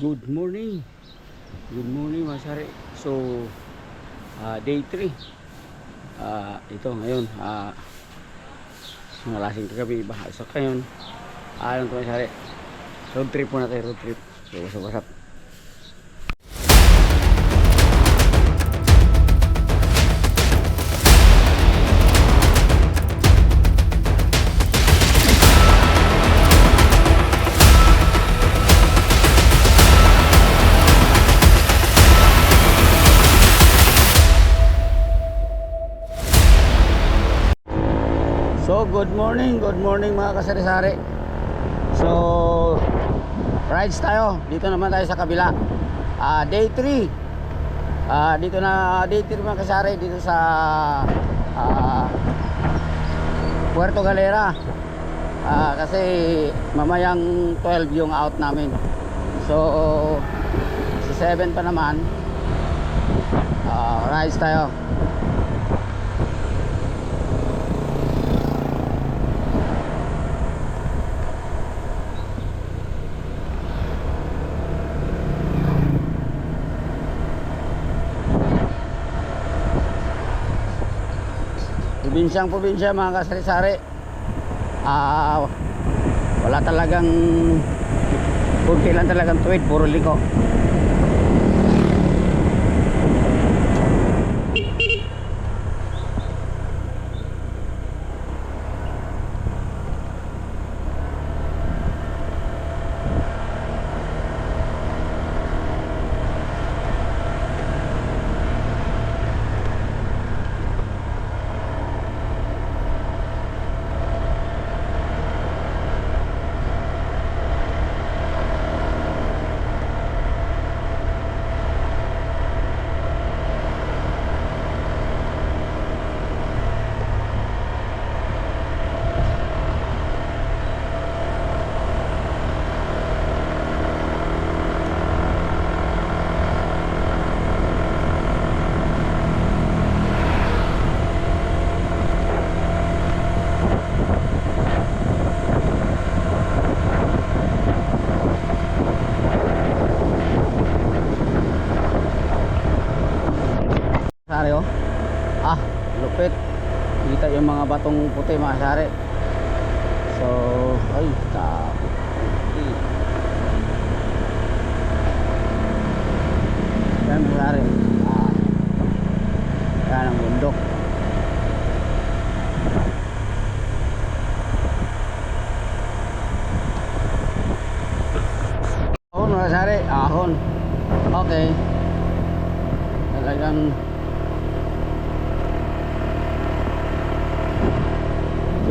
Good morning. Good morning, Masari. So, ah, day 3. Ah, ito ngayon, ah, mga lasing kagabi, baha sa ngayon. Ah, ano ito, Masari? Road trip muna tayo, road trip. So, what's up, what's up? Good morning, good morning mga kasari-sari. So, rides tayo. Dito naman tayo sa kabila. Ah, day 3. Ah, dito na day 3 mga kasari dito sa ah, Puerto Galera. Ah, kasi mamayang 12 yung out namin. So, si 7 pa naman. Ah, rides tayo. Probinsyang probinsya mga kasari-sari. Ah, wala talagang kunti lang talagang tuwid, puro liko. Sari oh. Ah, lupit. Kita yung mga batong puti mga sari. So, ay, tapo. Yan mga sari. Ah, yan ang bundok. Ahon mga sari, ahon. Okay. Talagang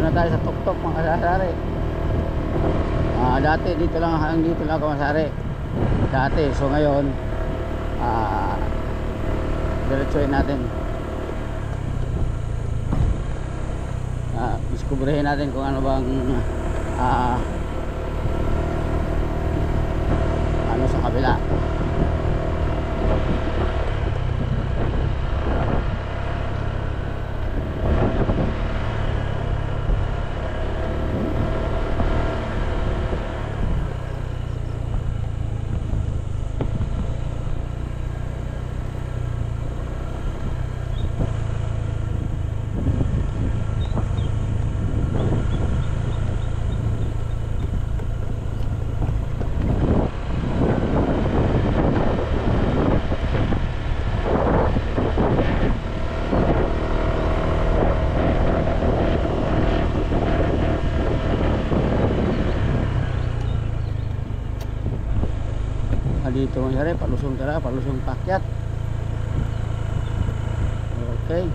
Dito na tayo sa tuktok mga kasasari. Ah, dati dito lang hanggang dito lang ako masari. Dati. So ngayon ah diretsuhin natin. Ah, diskubrihin natin kung ano bang ah ano sa kabila. Ah, sari, palusong tara, palusong pakyat. Okay.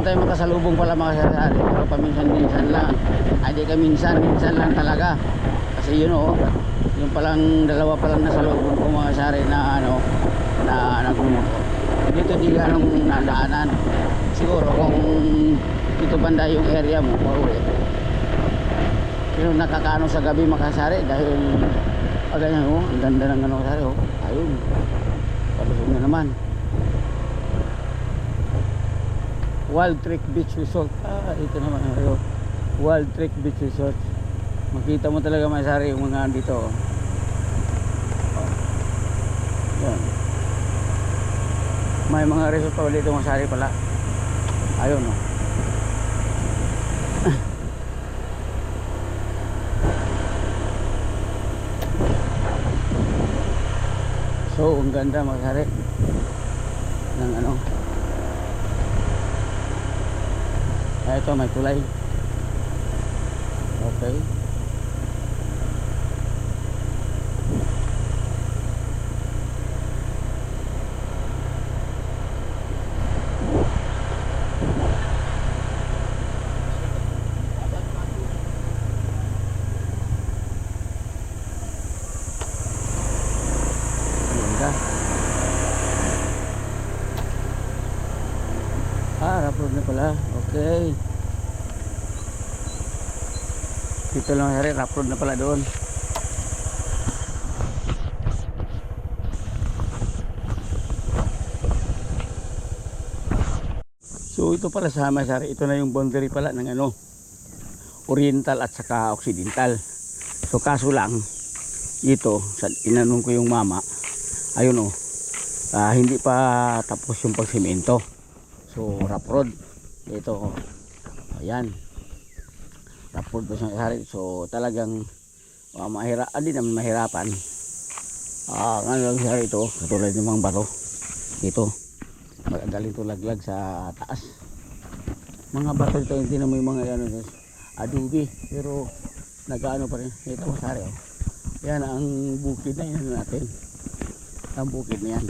Mayroon man tayo makasalubong pala mga sasali pero paminsan-minsan lang. Ay di ka minsan-minsan lang talaga. Kasi yun o yung palang dalawa palang nasalubong ko mga sari na ano na nagmumoto dito di ganong nadaanan. Siguro kung dito banda yung area mo pauwi. Pero nakakaano sa gabi makasari dahil ah, ganyan o ang ganda ng ano sari o ayun. Palusog na naman Wild Trick Beach Resort. Ah, ito naman ayo. Wild Trick Beach Resort. Makita mo talaga may sari yung mga dito. Oh. Oh. Yan. May mga resort pa dito mga sari pala. Ayun oh. So, ang ganda mga sari ng ano Ah, ito may tulay. Okay. Ganda. Ah, upload na pala. Okay. Dito lang hari, upload na pala doon. So ito pala sa Masari, ito na yung boundary pala ng ano, oriental at saka occidental. So kaso lang, ito, sa inanong ko yung mama, ayun oh, ah, hindi pa tapos yung pagsimento. So rough road, ito oh, ayan, road pa siyang hari. So talagang uh, mahira, ah, di naman mahirapan. Ah, ano lang siya ito, katulad ng mga bato. Ito, magaling to laglag sa taas. Mga bato ito, hindi na may mga ano, adobe, pero nagaano pa rin. Ito, sari oh. Yan ang bukid na yan natin. Ang bukid na yan.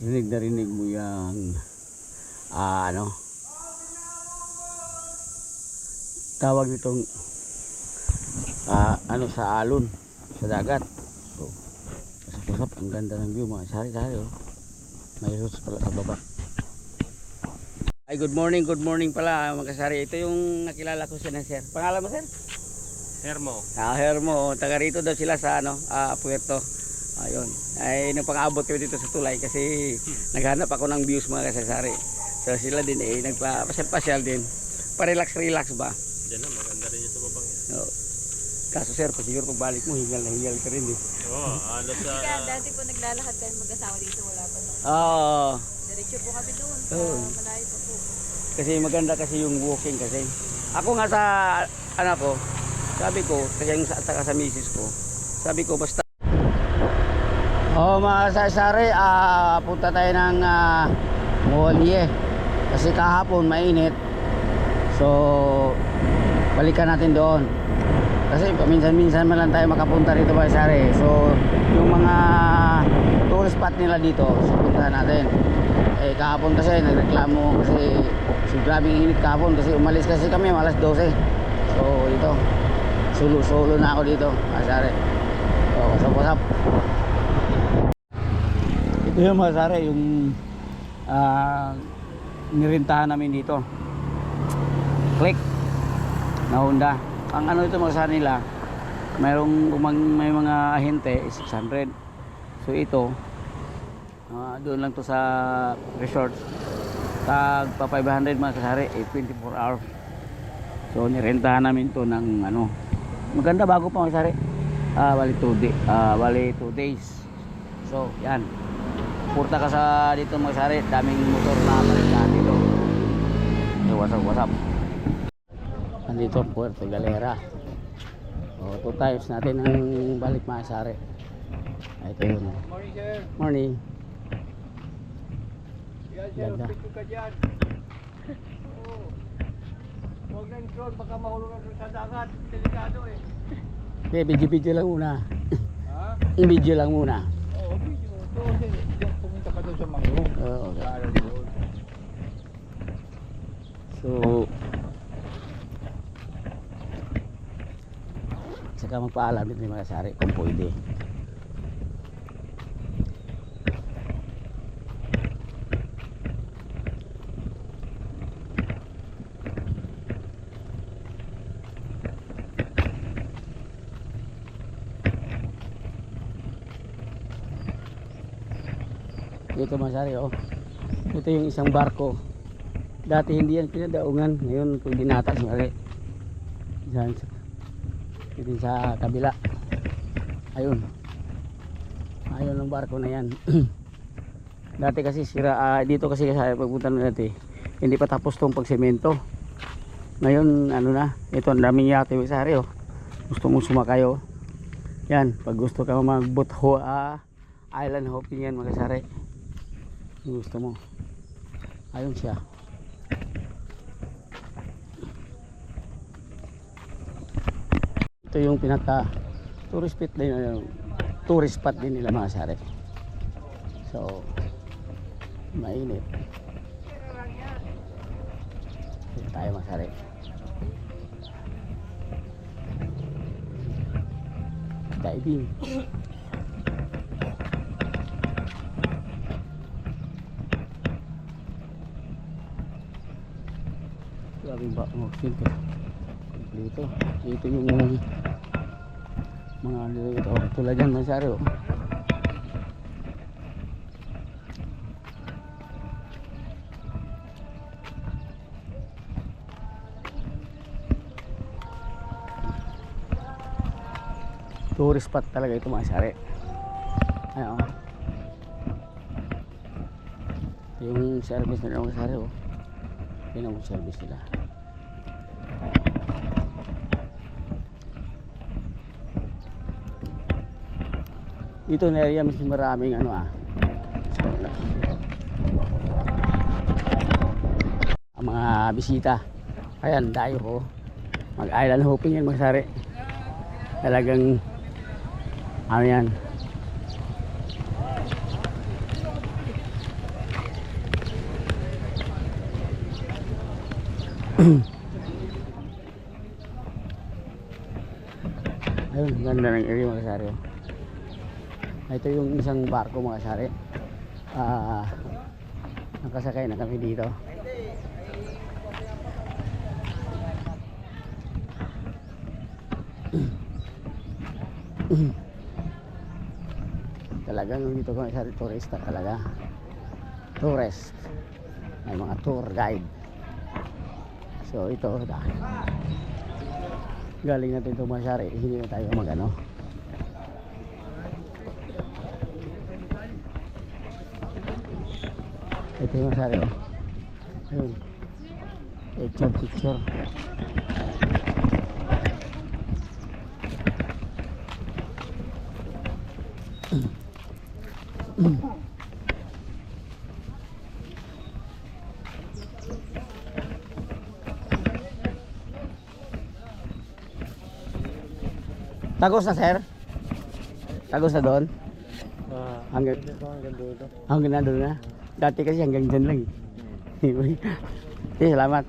Rinig na rinig mo yung ah, ano tawag nitong ah, ano sa alon sa dagat so usap ang ganda ng view mga sari-sari oh. may roots pala sa baba ay good morning good morning pala mga kasari ito yung nakilala ko siya na sir pangalan mo sir? Hermo. Ah, Hermo, taga rito daw sila sa ano, ah, Puerto. Ayun. Ay napang-abot kami dito sa tulay kasi naghanap ako ng views mga kasasari. So sila din eh nagpa-pasyal din. Pa-relax relax ba? Diyan na, maganda rin yung sa babang yan. Oo. Kaso sir, pag siguro pagbalik mo, hingal na hingal ka rin eh. Oo, halos sa... Kaya dati po naglalakad kami mag-asawa dito, wala pa nung Oo. diretso po kami doon sa Oo. malayo pa po. kasi maganda kasi yung walking kasi. Ako nga sa anak ko, sabi ko, kasi yung sa, saka sa misis ko, sabi ko basta Oh, mga sari ah punta tayo ng uh, Molye. Kasi kahapon mainit. So, balikan natin doon. Kasi paminsan-minsan man lang tayo makapunta rito mga sari. So, yung mga tourist spot nila dito, so puntahan natin. Eh, kahapon kasi nagreklamo kasi so, grabing init kahapon kasi umalis kasi kami alas 12. So, dito. Sulo-sulo na ako dito, mga sari. So, what's up? Yung mga sari, yung ah, nirintahan namin dito. Click na Honda. Ang ano ito mga sari nila, mayroong umang, may mga ahente 600. So ito, ah, doon lang to sa resort. Tag pa 500 mga kasari, eh, 24 hours. So nirentahan namin to ng ano. Maganda bago pa mga kasari. Ah, bali 2 day, ah, bali 2 days. So, yan. Purta ka sa dito mga sari, daming motor na balikan dito. So, what's up, what's up? Nandito, Puerto Galera. O, two times natin ang balik mga sari. Ay, ito yun. oh. Morning, sir. Morning. Yan, sir, Ganda. picture ka dyan. Huwag na drone, baka mahulog sa dagat. Delikado eh. Okay, video-video lang muna. Ha? I-video lang muna. Oo, video. So, saka magpaalam din mga sari kung pwede. Dito mga sari, oh. Ito yung isang barko. Dati hindi yan pinadaungan. Ngayon pwede natas mali. Diyan sa, dito sa kabila. Ayun. Ayun ang barko na yan. dati kasi sira, ah, dito kasi sa pagpunta na dati, hindi pa tapos tong pagsemento. Ngayon, ano na, ito ang daming yate sa hari, oh. Gusto mong sumakay, oh. Yan, pag gusto ka mag-boat ho, ah, island hopping yan, mga sari. Gusto mo. Ayun siya. Ito yung pinaka tourist spot din uh, tourist spot din nila mga sari. So mainit. Dito tayo mga sari. Diving. Grabe ba mo filter. Kompleto. Ito yung mga ano ito. Tulad yan mga sari oh. Tourist spot talaga ito mga sari. Ayan oh. Yung service nila mga sari oh. Yun ang service nila. dito na area mas maraming ano ah. Ang mga bisita. Ayan tayo po oh. mag island hopping yan magsari. Talagang ano yan. Ayun ganda ng area magsari oh. Ito yung isang barko mga kasari. Ah, nakasakay na kami dito. Talagang dito ko sa turista talaga. Tourist. May mga tour guide. So ito dahil galing natin ito masyari, hindi na tayo magano. Ito yung masyari oh. Ayun. Picture, picture. Tagos na sir? Tagos na doon? Ah, Hanggang, ito hanggang dulo. hanggang na doon na? Dati kasi hanggang dyan lang eh. Okay, salamat.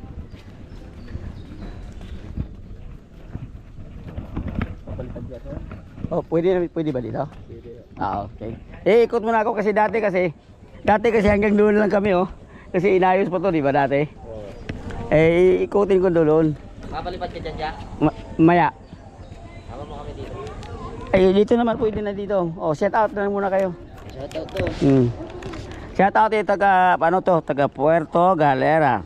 Oh, pwede, pwede ba dito? Pwede. Ah, okay. Eh, ikot muna ako kasi dati kasi, dati kasi hanggang doon lang kami oh. Kasi inayos pa to, di ba dati? Oo. Eh, ikutin ko doon. Papalipad ka dyan dyan? Ma- maya. Tama mo kami dito. Eh, dito naman pwede na dito. Oh, set out na lang muna kayo. Shoutout to. Hmm. Shout out dito taga, ano to, taga Puerto Galera.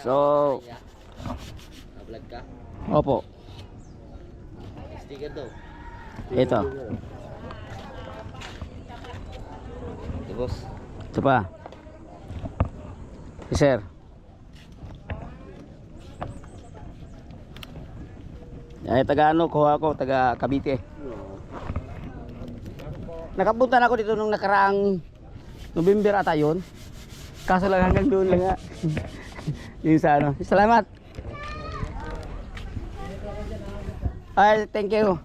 So, ka? opo, Sticker to. ito. Ito boss. Ito pa. Si sir. Ay, taga ano, kuha ako, taga Cavite. Nakapunta na ako dito nung nakaraang November ata yun. Kaso lang hanggang doon lang nga. yung sa ano. Salamat. Ay, thank you.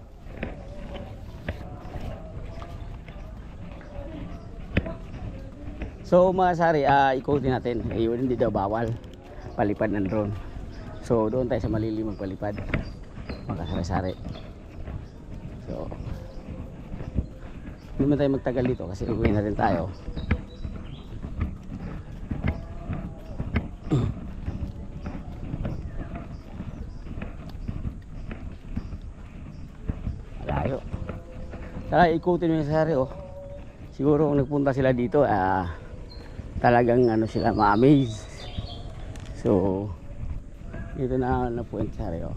So mga sari, ah ikutin natin. Eh, yun hindi daw bawal. Palipad ng drone. So doon tayo sa malilim magpalipad. Mga sari-sari. So hindi man tayo magtagal dito kasi uwi na rin tayo. Malayo. Saka ikutin mo yung sari oh. Siguro kung nagpunta sila dito, ah talagang ano sila ma-amaze. So, dito na na point sari oh.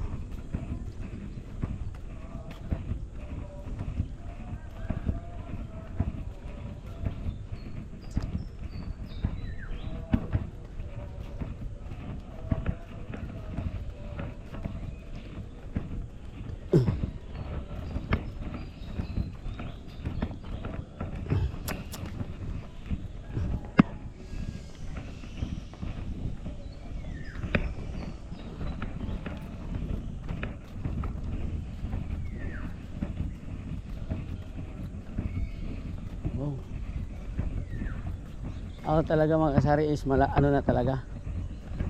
Ako talaga mga kasari is mala, ano na talaga.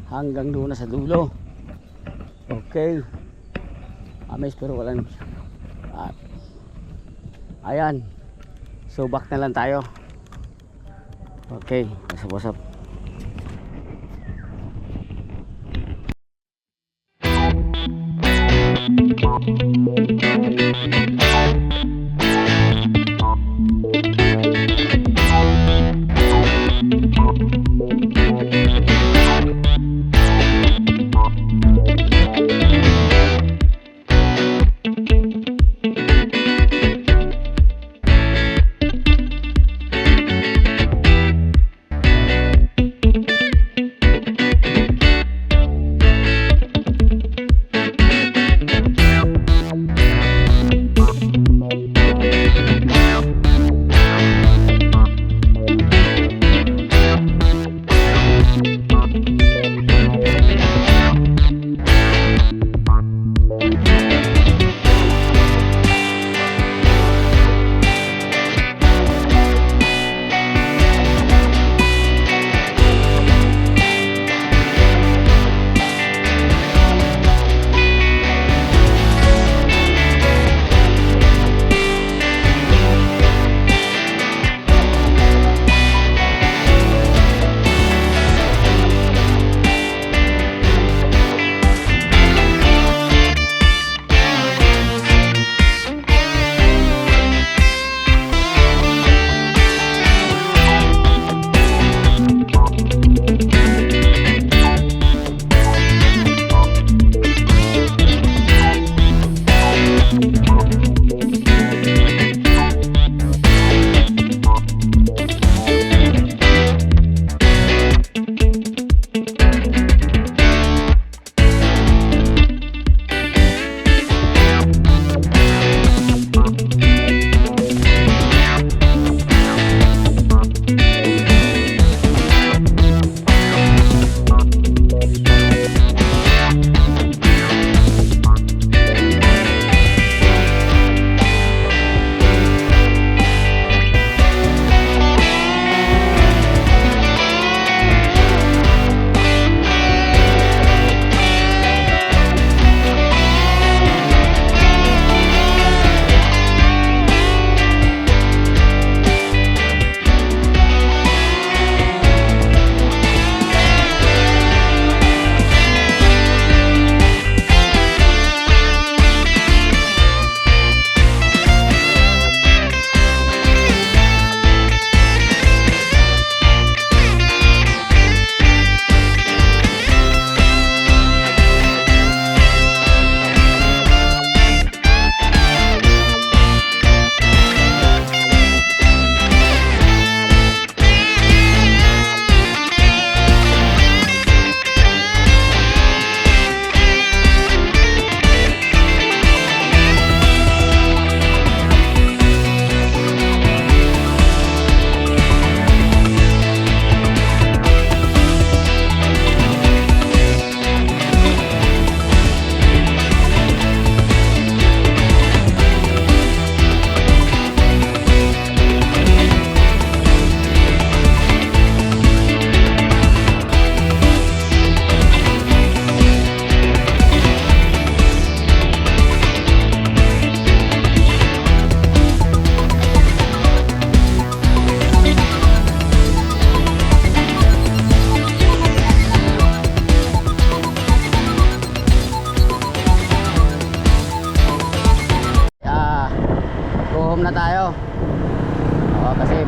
Hanggang doon na sa dulo. Okay. Ames pero wala na. At, ayan. So back na lang tayo. Okay. Wasap wasap.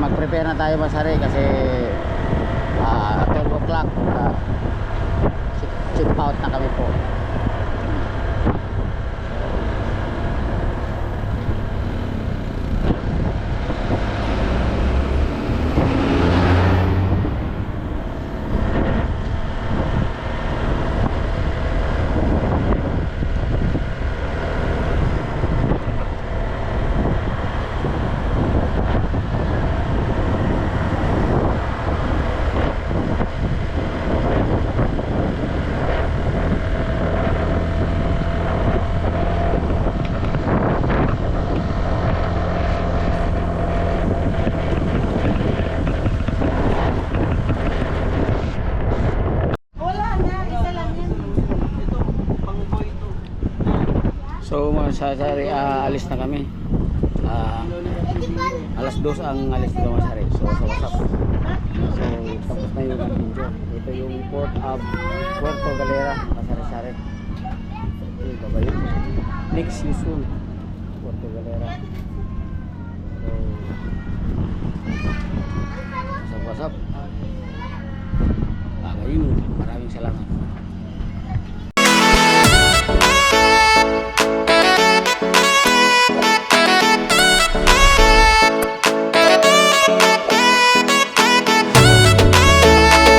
Mag-prepare na tayo masari kasi ah 12 o'clock check- check out na kami po. So masasari ah, alis na kami. Ah, alas dos ang alis dito masari. So sa WhatsApp. So tapos na yung video. Ito yung Port of Puerto Galera, Masari-Sari. Okay, babayo. Next you soon.